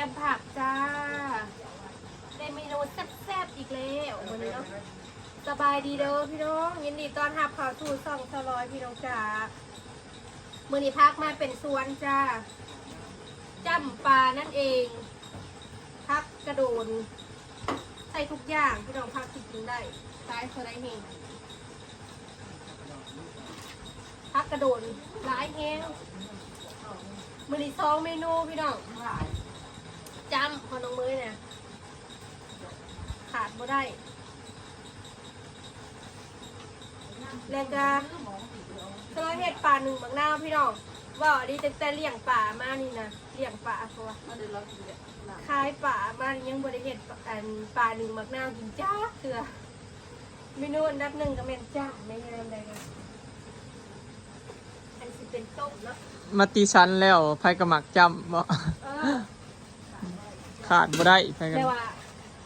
จมผักจ้า ได้เมนูแซ่บๆอีกแล้ววันนี้เนาะสบายดีเด้อพี่น้อง ยินดีต้อนรับเข่าวสู่ซ่องสลอยพี่น้องจ้ามือนี้พักมาเป็นสวนจ้าจำปลานั่นเองพักกระโดนใส่ทุกอย่างพี่น้องพักที่กินได้ซ้ายเขาได้เฮงพักกระโดนร้ายแห้งมือนี้สองเมนูพี่น้อง จำพอน้องมือเนี่ยขาดบ่ได้ แล้วก็สลอยเห็ดป่าหนึ่งบางหน้าวพี่น้องว่าดีแต่แต่เลี้ยงป่ามานี่นะเลี้ยงป่าเพราะว่าคายป่ามายังบริเห็ดอันป่าหนึ่งมักนาวกินจ้าเถื่อเมนูอันดับหนึ่งก็เป็นจ้าไม่ใช่อะไรกันอันสิเป็นต้มเนาะมาตีชั้นแล้วไผกระหมักจำบ่เออ ขาดบ่ได้ไผกันแต่ว่า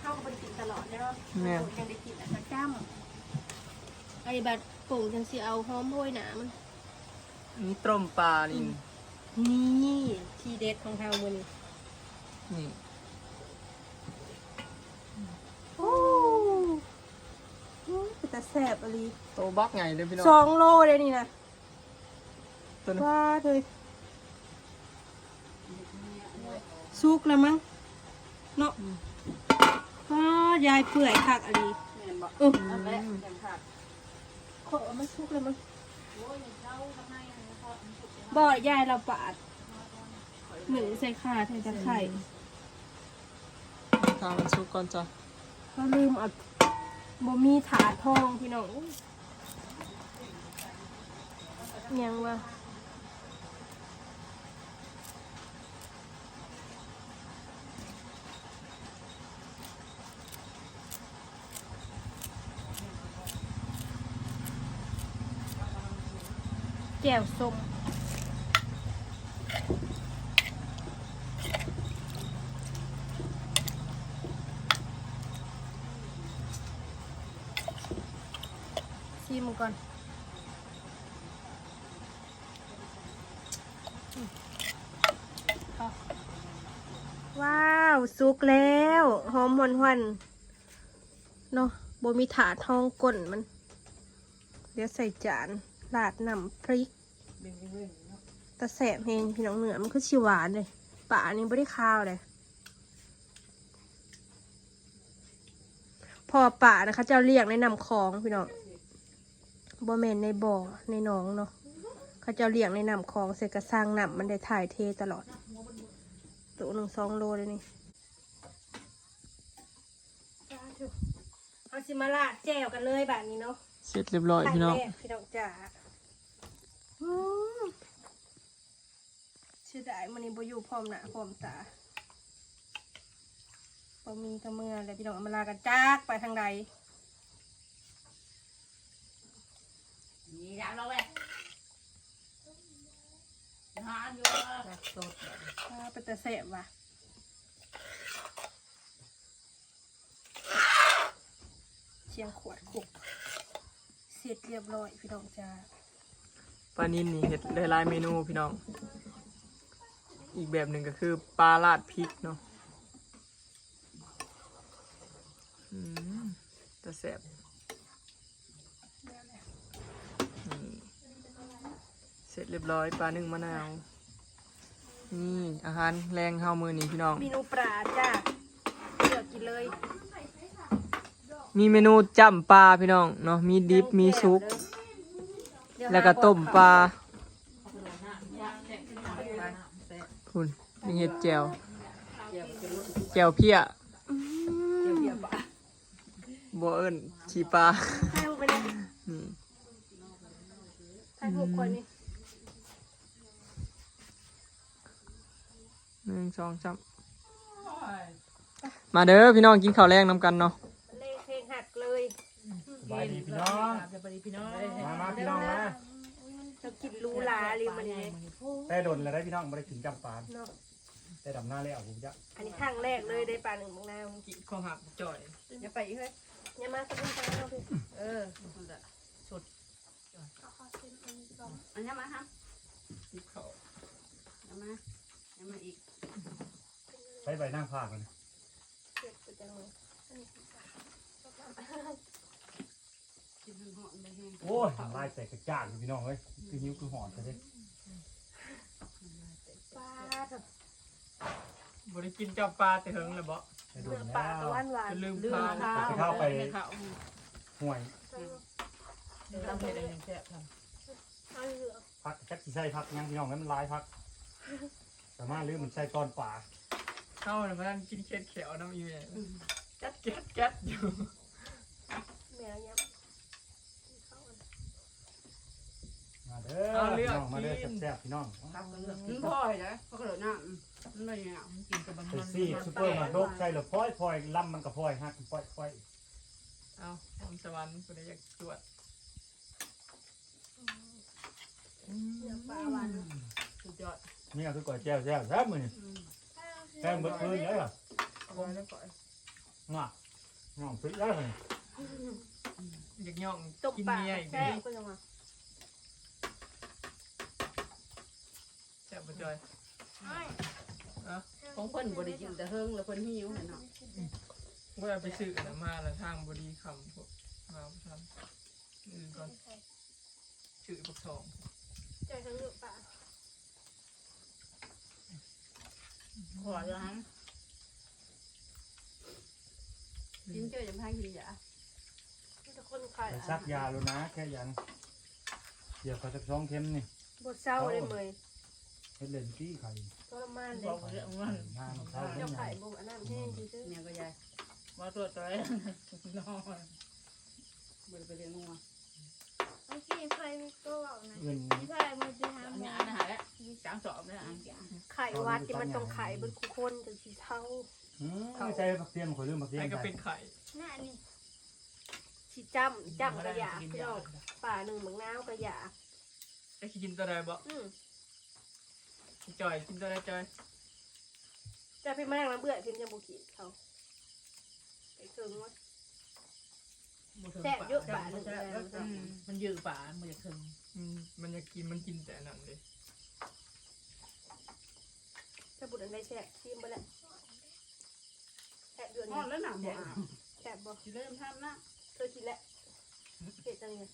เข้าไปกินตลอดเนาะแม่ยังได้กินอันประจำไอ้บัดปลูกจังสิเอาหอมโรยหนามัน นี่ต้มปลานี่นี่ทีเด็ดของเฮามื้อนี้นี่โอ้โหเป็นตาแซ่บอะลีโตบักไงเด้อพี่น้องสองโลเลยนี่นะตัวนี้ว่าเลยสุกแล้วมั้ง เนาะก็ยายเปื่อยคักอะไรเออขอเอามาสุกแล้วมั้งบ่ยายเราปาดหนึ่งใส่ขาใส่ตะไคร่ทามันสุกก่อนจ้ะก็ลืมเอาบ่มีถาดทองพี่น้องยังวะ แจ่วส้มชิมก่อนว้าวสุกแล้ว หอมหวนหวนๆเนาะบ่มีถาดทองก้นมัน เดี๋ยวใส่จาน ลาดน้ำพริกตะแสบเพลงพี่น้องเหนือมันคือชิหวานเลยป่านี้ไม่ได้ข้าวเลย พอป่านะคะเจ้าเรียกในนำคลองพี่น้องบ่แมนในบ่อในหนองเนาะเขาเจ้าเลี้ยงในนำคลองเสร็จกระสร้างนำมันได้ถ่ายเทตลอดตัวหนึ่งสองโลเลยนี่เอาสิมาลาดแจวกันเลยแบบนี้เนาะเสร็จเรียบร้อยพี่น้องครั้แรกพี่น้องจ๋าอืม เชื่อได้มันนี้บ่อยู่พร้อมหน้าพร้อมตาบ่มีกับเมื่อแล้วพี่น้องเอามาลากันจากไปทางใดนี่ดาวเราเลยหาอยู่อ่าเป็นตะเสบว่ะเชียงขวดขุกเสร็จเรียบร้อยพี่น้องจ้า ปลานินนี่เห็ดหลายๆเมนูพี่น้อง อีกแบบหนึ่งก็คือปลาราดพริกเนาะอืมแต่แสบนี่เสร็จเรียบร้อยปลานึ่งมะนาว นี่อาหารแรงเฮามือนี้พี่น้อง เมนูปลาจ้าเลือกกินเลยมีเมนูจ้ำปลาพี่น้องเนาะ มีดิบ มีซุปเดี๋ยแล้วก็ต้มปลา ห คุณ มีเห็ดแจ่วแจ่วเพี้ยบ่เอิ้นขี้ปลาให้ลงไปเลยนี่ให้พวกคนนี้หนึ่งสองสามมาเด้อพี่น้องกินข้าวแรงน้ำกันเนาะเล่เพลงหักเลยสบายดีพี่น้องสวัสดีพี่น้องมามาพี่น้องนะจะกินรูหลาเลยมันเนี่ยแต่โดนแล้วได้พี่น้องไม่ได้ถึงจำปานเนาะ แต่ดำหน้าแล้วผมจะอันนี้ครั้งแรกเลยได้ปลาหนึ่งบางนาวกินข้าวหักจ่อยอย่าไปอีกเลยอย่ามาสักนิดปลาเราพี่เออสุดอันนี้มาฮะกินข้าวเอามาเอามาอีกเใช้ใบนั่งผ้ากันเจ็บไปจังเลยอันนี้คือปลากินหอมได้แห้งโอ้ยลายแตกกระจางอยู่พี่น้องเอ้ยคือหิวคือหอนกันเลย ปลาเถอะ บริกินจับปลาแต่เฮิงเลยบ่ไปโดเนื้อนปลาแล้วหวานหวานจะลืมลืมข้าวข้าวเข้าไปข้าวห่วยทำให้ได้ยังแซ่บทเอาเหลือพักแค่ที่ใส่พักยังพี่น้องนั้นมันลายพัก สามารถลืมมันใส่ตอนป่าเข้าเนี่ยมันกินเค็ดเขียวน้ำอีเมลแก๊ดแก๊ดแก๊ดอยู่ แมวยับเข้าอัน มา เด้อพี่น้องมาเด้อแซ่บๆพี่น้องำข้าวก็เลือกมันพ่อยนะเพราะกระโดดน้ำมันไม่เงี้ยกินกับมันใส่ซี่ซุปเปอร์มาโลกใส่หรือพลอยพลอยล่ำมันก็พลอยฮักพลอยพลอยเอาทำสวรรค์คนใดอยากตรวจเนื้อปลาหวานสุดยอดนี่คือก๋วยแจ่วแจ่วแซ่บมือนี่แซ่บเบิดคืนเลยเหรออร่อยแล้วก่อนง่ะง่องฟิตแล้วเหรออยากย่องตกกินปลาเมียอีกแซ่ดิบก็ยังมา ซ่บปะจอยของเพิ่นบ่ได้กินแต่เฮิงแล้วเพิ่นหิวเนาะว่าไปซื้อนะมาแล้วทางบดีคำพวกมาทำอื่นก่อนชื่อพวกทองใจทั้งเนื้อปลาขอจะหังกินเจอจังพังกินยาทุกคนขายไปซักยาแล้วนะ แค่ยันเดี๋ยวเขาจะช่องเข็มนี่ บดเศร้าเลยเมย เฮ็ดเล่นตี้ไข่ทรมานเลบอยกเรื่องมันน้ำเช้าเจ้าเช้าไข่บุอันนั้นแห้งซื่อเนี่ยก็ยายว่าตัวตัวน้อยบ่ได้ไปเรียนงัวโอเคไฟมันก็บอกนะเงินพี่ชายมันจะอัทำนหมนี้ออันอาหารแล้วสามสอบแล้วอันอย่างๆไข่วัดที่มันต้องไข่บนคุกคนจนสีเทาอืมไม่ใช่ผักเทียมขอลืมผักเทียมไอ้ก็ไปเป็นไข่หน้านี่สีจ้ำจ้ำกระยาพี่น้องป่าหนึ่งเหมืองน้าวกระยาไอ้กินตัวใดบ่อืม จอยกินตัวใดจอยจะพี่มานั่งน้ำเบื่อพิมพ์จะบุกิเขาไปเคิงวะมันยืดป่ามันจะคึงอืมมันอยากกินมันกินแต่นั่นเลยถ้าบุตรอันใดแซ่บชิมไปแล้วแซ่บเดือนอ๋อนี้แล้วหนังบ่แซ่บบ่สิเริ่มทำนะเคยกินแล้วเผ็ดจังเลย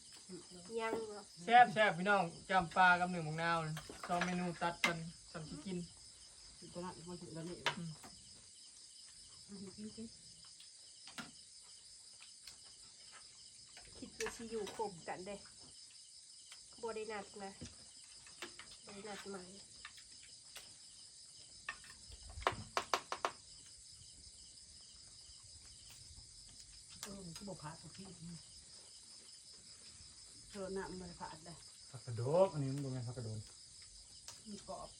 ยังเหรอแซ่บแซ่บพี่น้องจำปลากับหนึ่งหมกนาวนี่สองเมนูตัดกัน สำที่กินตอนนั้นมันถึงตอนนี้คิดว่าชีอยู่คบกันเด้บได้นัดนะบได้นัดใหม่เออมันก็บอกผ่าตัวพี่เธอหน้ามันผ่าได้ผักกระโดดอันนี้มันดูไงผักกระโดดมีกรอบสู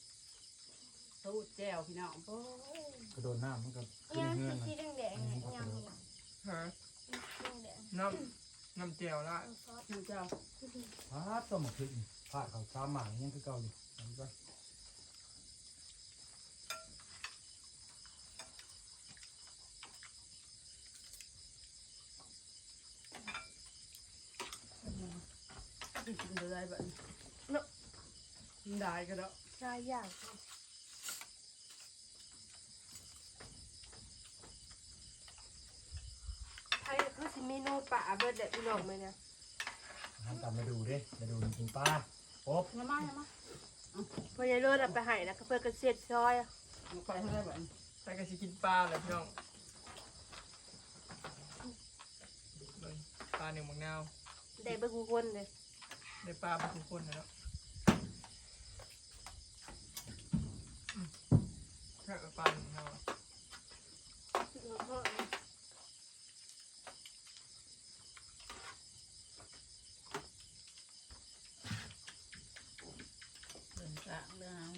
ตรแจ่วพี่น้องโอ้ยกระโดดน้ำมันก็ขึ้นยังเงื่อนสีเลยแดงๆเนี่ยยังฮะแดงน้ำน้ำเจียวละๆซอสน้ำเจ้าพาดต้มมาพริกนี่พาดเขาซ้ำหมายังคือเก่าอยู่อันนี้ก็ที่กินได้แบบกินได้ก็แล้วหลายอย่าง ไทยคือสิเมนูป่าเบิดเด็ดพี่น้องไหมเนี่ยทำตามมาดูดิมาดูกินปลาโอ๊บมามามาพอยายเลิศเอาไปให้นะก็เพื่อกระเสียดซอยอะมาคอยให้ได้แบบใส่กระสิกินปลาเลยพี่น้องเบิ่งปลาหนึ่งหมกนาวได้เบิ่งทุกคนเลยได้ปลาไปทุกคนแล้วอืมแค่ปลาหนึ่งหมกนาว เดินสางเรื่อง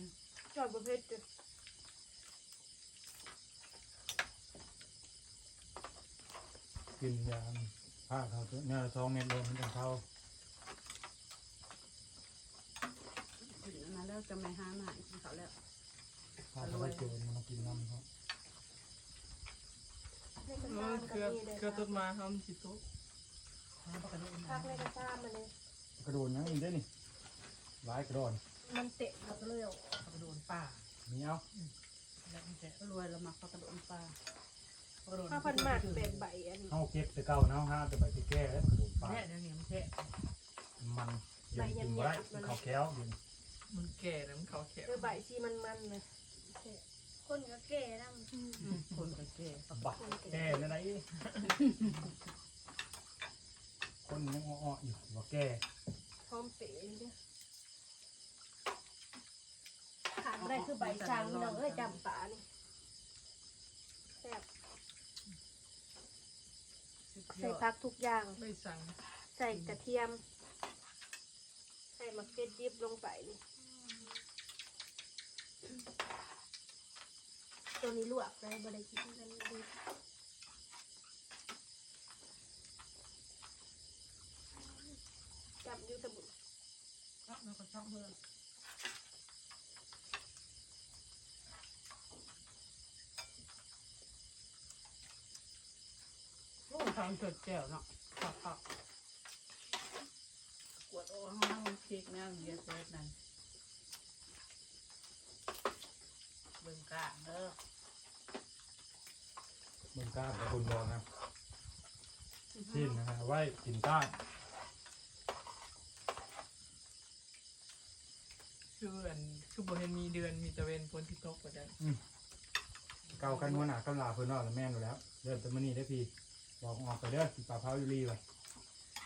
จอดประเภทเด้อกินยาพาดเขาเนี่ยท้องเม็ดลงมันจะเข้ากินมาแล้วจะไม่ห้ามหายกินเขาแล้วพาดเขาไปเจอมันมากินน้ำเขาในกระเอซ่าอมันเคก็รือมีเลยเครือต้นไม้เขามันสิทุกพักในกระซ่ามันเลยกระโดดยังอีกได้นี่หลายกระโดด มันเตะมันก็เลยเอาเขาโดนป่ามีเอาแล้วมันจะรวยแล้วมาเขากระโดดปลาข้าวพันหมากเป็นใบอันเขาเก็บแต่เก่าเนาะห้าแต่ไปแก้แล้วกระดูกปลาแค่เดี๋ยวนี้มันแค่มันเย็นกินบ่ได้มันเขาแค้วเย็นมันแก่แล้วมันเขาแข็งเออใบที่มันมันๆเลยคนก็แก่แล้วคนก็แก่บักแก้นั่นไงคนยังอ้อๆอยู่ว่าแก้พร้อมเป๋เนี่ย ขาดไม่ได้คือใบช้างเนาะเอ้ยจำปานี่แซ่บใส่พักทุกอย่าง ไม่สั่งใส่กระเทียม ใส่มะเขือดิบลงไปนี่ตัวนี้ลวกเลยบริกินกันดีจำอยูสมุนแล้วก็ชอบเพื่อน โอ้ทำจดแก้วเนาะขับขับกวดโอ้ห้องพริกแม่เยอะเกินนั่นเบิ่งกะเด้อเมืองกล้าแต่คุณบอกนะชิ้นนะฮะไว้กินก้านคืออันคือบ่เห็นมีเดือนมีตะเวนฝนที่ตกกว่าจังเก่ากันหัวหน้ากำลาเพิ่นนอกแล้วแม่นอยู่แล้วเดินไปมื้อนี้ได้อพี่ บอกออกไปเด้อกินปลาเผาอยู่รีไว้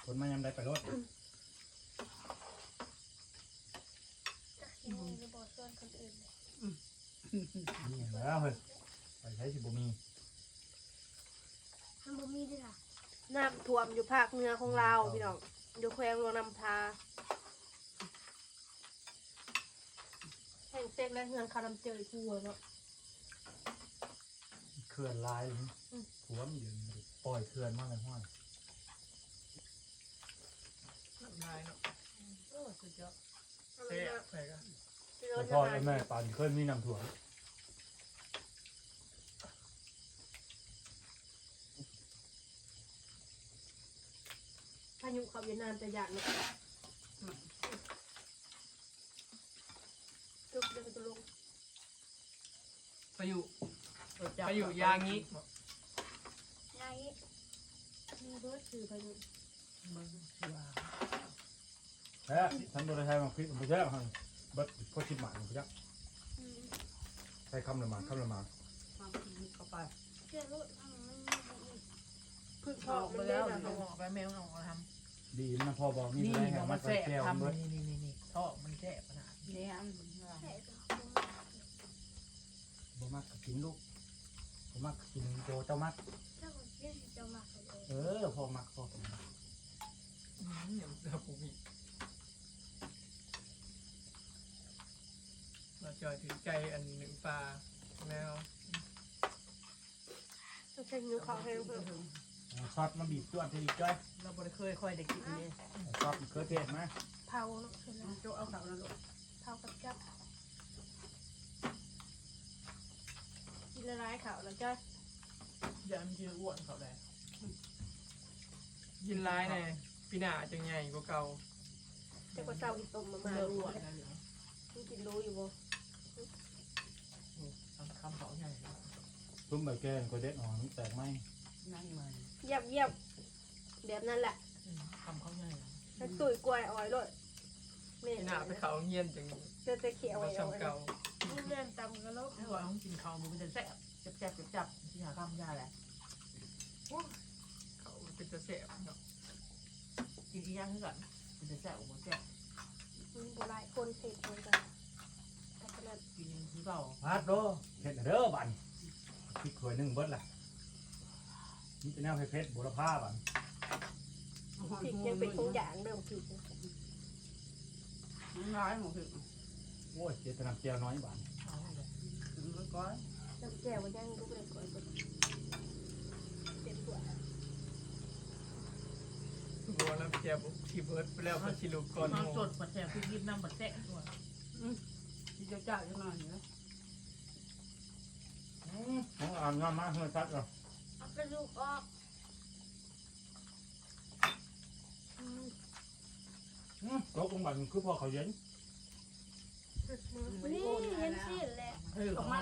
คนมายำได้ไปรถยังมีระบอกส่วนคนอื่นเลยนี่แล้วเฮ้ยไปใช้สิบ่มีมันบ่มีด้วยค่ะน้ำท่วมอยู่ภาคเหนือของเราวพี่น้องอยู่แควงหลวงนำพาแห่งเซ็กและเฮือนคาดำเจอทัวเนาะเขื่อนลายนี่อืม หัวมันอยู่นี่ปล่อยเขื่อนมากเลยห้อยน้ำลายเนาะโอ้สุดยอดแซ่บไปกันแล้วพ่อและแม่ปานเคยมีน้ำถ่วมพายุเขาเวียดนามจะยากเนาะทุกเดือนจะลงไปอยู่สุดยอดไปอยู่ยางนี้ไง มีเบิร์ดคือพายุมึงเชื่อแท้ฉันโดนใช้มาคลิปมันแย่ฮะเบิดก็ชิบหมายมันยักอืมใช้คำละหมาคำละหมาดความคิดเข้าไปเชื่อรู้อืมมันมีอีกพึ่งพออกมัไปแล้วนอะเอาออกไปแมวเอาออกมาทดีนะพ่อบอกำนี่นี่ได้แห่มันมามาใส่แสบแก้วนเบิดทำนี่นี่นี่นี่ท่อมันแสบขนาดนี้แค่ก็บ่มักก็กินลูกบ่มักก็กินโจเจ้ามัก เจ้าขอองจะมาเขาเลยเออพอมักพอกินอืมอย่างเสือผูมีเราจอยถือใจอันหนึ่งปลาแล้วต้องใช้นิ้วเขาให้เพิ่มซอสมาบีบตัวจะอีกจ้อยเราบ่ได้เคยค่อยได้กินเลยซอสมะเขือเทศมาเผาเนาะเจแล้วโจเอาเขาแล้วลูกเผากับจับกินละลายเขาแล้วจ้อย ยันชื่ออ้วนเขาแล้วยินร้ายแน่ปีหน้าจะใหญ่กว่าเก่าแต่ก็เจ้าอีต้มมามาเลิกดูอ้วนเลยแล้วเหรอมึงกินรู้อยู่บ่ทำคำเขาใหญ่ทุ่มใบแกงก็เด็ดอ่อนแตกไหมนั่งมาเยียบเยียบแบบนั้นแหละคำเขาใหญ่แล้วตุ๋ยกล้วยอ้อยเลยนี่ปีหน้าไปเขาเงียนจังเจอแต่เขียวเราไอ้เอาซ้ำเก่ามันเรื่องตำกันแล้วให้ว่าต้องกินข้าวมันจะแซ่บ จับจับจับจับที่หาคำยาแหละเขาเป็นจะแสบเนาะกินอีกอย่างเท่ากันมันจะแซ่บกว่าแซ่บมึงโบราณคนเสร็จเหมือนกันแต่ขนาดกินที่เก่ามาดโดเผ็ดเด้อบันพริกถ้วยหนึงเบิดล่ะนี่เป็นแนวเผ็ดๆบุรพาบันพริกยังเป็นของอย่างเดิมพริกน้อยหมดคือโอ้ยเจตนาเจียวน้อยบันเอาเลยถึงมันก้อย น้ำแจ่วก็ยังลูกเลยก่อนก่อนเต็มตัวบัวแล้วแกบอกที่เบิร์ดไปแล้วพัชิลูกก่อนน้ำสดปัดแซ่บพริกยิบน้ำปัดแซ่บตัวที่เจ้าเจ้าจะนอนอยู่นะน้องอ่านงามมากเฮือซัดเหรอเอากระดูกออกอืมตกลงบันคือพอเขาเย็นนี่เห็นสิแหละเฮ้ยออกมา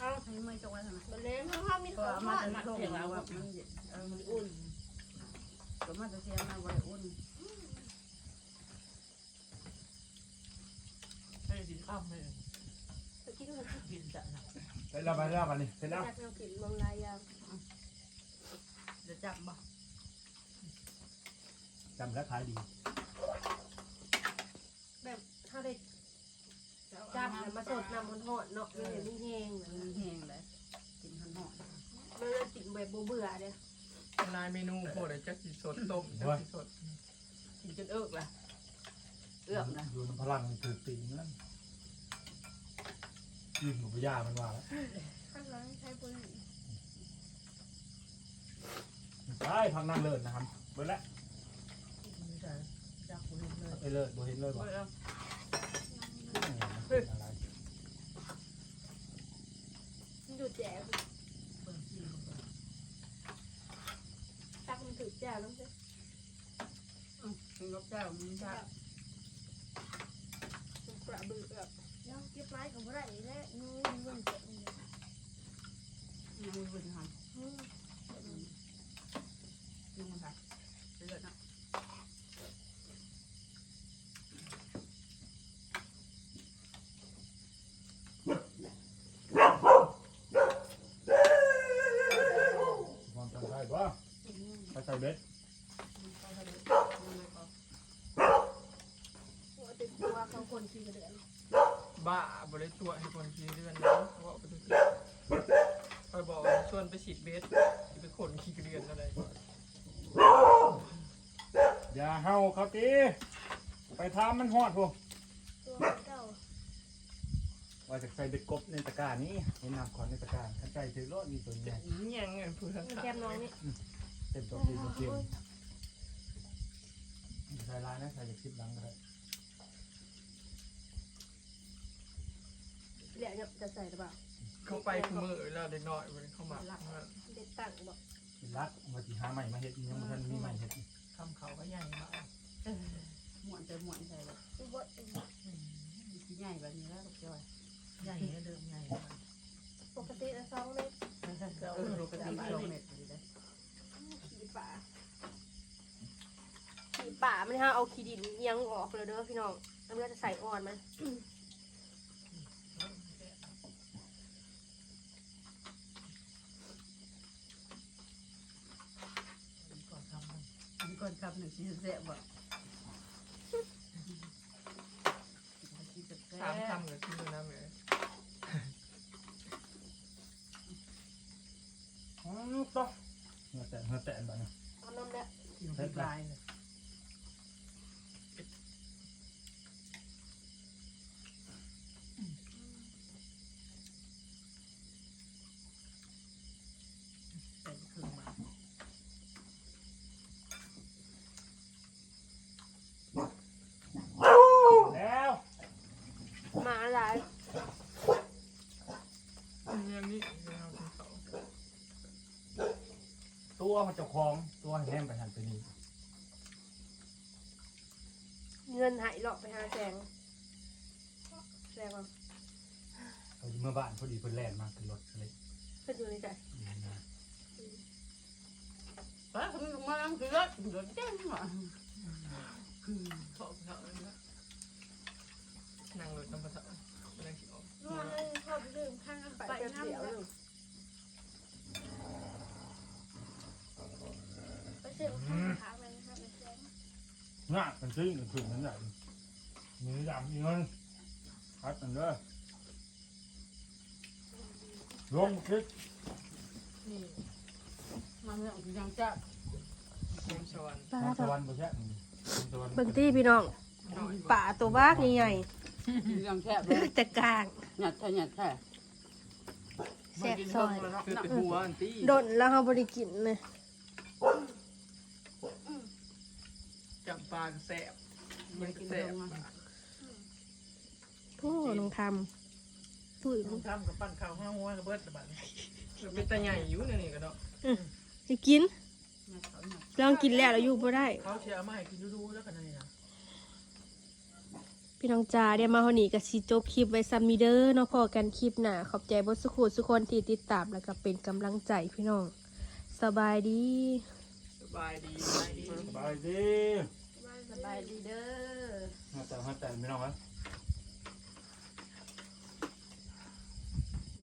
ละไม่จงไว้ทำไมมันเล่นข้าวมีก็ข้าวเอาทมาอดจะส่งแล้วว่ามันเย็นเออมันอุ่นก็มาจะเสียมาไว้อุ่นให้ดินข้ามให้ไปกินกันกินจะหนักเสร็จแล้วไปแล้วกันนี่เสร็จแล้วอยากแนวกินบางรายยางจะจับบ่จำแล้วขายดีแบบถ้าได้ จับแล้วมาสดน้ำมันหอดเนาะมันเลยไม่แห้งมันแห้งเลยกินขนมมันเลยติดแบบเบื่อๆเลยลายเมนูโคตรจักสีสดต้มจักสีสดกินจนเอิกเลยเอื้อมนะอยู่ในพลังถือตีนนั่นยืนหมูย่ามันว่าแล้วข้างหลังใช้ปืนใช่พังนั่งเลิศนะครับเบิดแล้วไม่ใช่จักบุญเลยไปเลิศบ่เห็นเลยบ่เอออะไร มันอยู่แจ๋วเบิ่งที่ตักมันถือแจ๋วแล้วใช่กินกับเจ้ามันจะมันกระเบือแบบแล้วเก็บไม้กับไรและงูเงินเก็บเงินยังไม่บุญทำยังมันทำเลือดนะ ความจำได้บ่ไปใส่เบ็ด หัวติดตัวของคนขี่กระเดือน บ้าบริตัวให้คนขี้เดือนนะว่าไปดูสิคอยบอกชวนไปฉีดเบสไปขนขี้เดือนอะไร อย่าเห่าเขาตีไปทำ มันหอดพวกตัวเจ้าว่าจะใส่เบ็ดกบในตะกร้านี้เห็นน้ำขอนในตะกร้าขันใจถือรถมีตัวใหญ่ยังไงเพื่อนมันแคบน้องนี่เต็มตัวดีตัวเทียมใส่ลายนะใส่จากคลิปหลังก็ได้เหลี่ยเนี่ยจะใส่หรือเปล่าเข้าไปคือมือแล้วเด็กน้อยมันเข้ามาเด็ดตั้งบอกเป็นรักว่าสิหาใหม่มาเฮ็ดยังบ่ทันมีใหม่เฮ็ดทำเขาก็ใหญ่มาก หมวนเจอหมวนใส่แบบตัวบดเองใหญ่แบบนี้แล้วลูกจอยใหญ่เดิมใหญ่ปกติละสองเมตรเออปกติสองเม็ดอยู่เลยขี่ป่าขี่ป่ามันฮะเอาขี้ดินเอียงออกเลยเด้อพี่น้องแล้วมันก็จะใส่อ่อนมันก่อนทำมันมีคำหนึ่งชิ้นแซ่บบ่ สามทำกับที่นะแม่อ๋อต่อเงาแต่เงาแต่บัดนี้เอาน้ำเนี่ยกินเป็นลายเลย ใส่เครื่องมา แล้ว หมาหลาย อย่างนี้เราทำเขา ตัวมันเจ้าของตัวแห้งไปหันไปนี่เงินหายหลอกไปหาแสงแสงว่าเขาอยู่เมื่อบ้านพอดีเพิ่นแล่นมาขึ้นรถเลยเพิ่นอยู่ในใจป้าเขาไม่มาแล้วคือรถรถเจ๊งว่ะเขาเขานั่งรถน้ำปลาเสานั่งขี่ออก รวมเลยชอบดื่มข้างกัน ไป ไป เปรี้ น้ำ ยว แล้ อ ว ยู่ ไปเชื่อข้างขาไปนะครับแซง งะมันซึ้งมันถึงนั่นแหละมือดำอีกเงินพัดมันเด้อลงคลิกนี่มาเรื่องยังจะเกมสวรรค์ป้าน้ำดตะอกวันบ่ใช่อืมน้ำตะวันเบิ่งตี้พี่น้องน้อยป่าตัวบ้ากใหญ่ยังแคบเลยๆแต่กลางหยัดแท้หยัดแท้แซ่บซอย คือเป็นหัวอันตี้โดนแล้วเขาบริกินเลย จำปานแสบมันแสบพ่อน้องคำตุ้ยหน้องทำกับปั้นข้าวห้าหัวกับเบิร์ตะบันเป็นตาใหญ่อยู่นี่นี่ก็เนาะจะกิน ลองกินแล้วเราอยู่บ่ได้ เขาเชียร์มาให้กินดูๆแล้วกันนี่นะพี่น้องจ๋าเดี๋ยวมาหฮนีกันชีจบคลิปไว้ซัมมีเดอร์นอะพอกันคลิปหน้าขอบใจบทสุขุสุคนที่ติดตามแล้วก็เป็นกำลังใจพี่น้อง สบายดี บายดีสบายดีสบายดีสบายดีเด้อ มาแต่มาแต่ไม่น้องครับ